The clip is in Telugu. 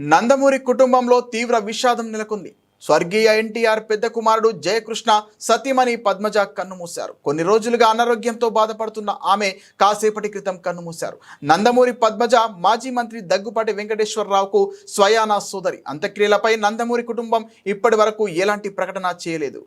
నందమూరి కుటుంబంలో తీవ్ర విషాదం నెలకొంది. స్వర్గీయ ఎన్టీఆర్ పెద్ద కుమారుడు జయకృష్ణ సతీమణి పద్మజ కన్నుమూశారు కొన్ని రోజులుగా అనారోగ్యంతో బాధపడుతున్న ఆమె కాసేపటి క్రితం కన్నుమూశారు నందమూరి పద్మజ మాజీ మంత్రి దగ్గుపాటి వెంకటేశ్వరరావుకు స్వయానా సోదరి. అంత్యక్రియలపై నందమూరి కుటుంబం ఇప్పటి ఎలాంటి ప్రకటన చేయలేదు.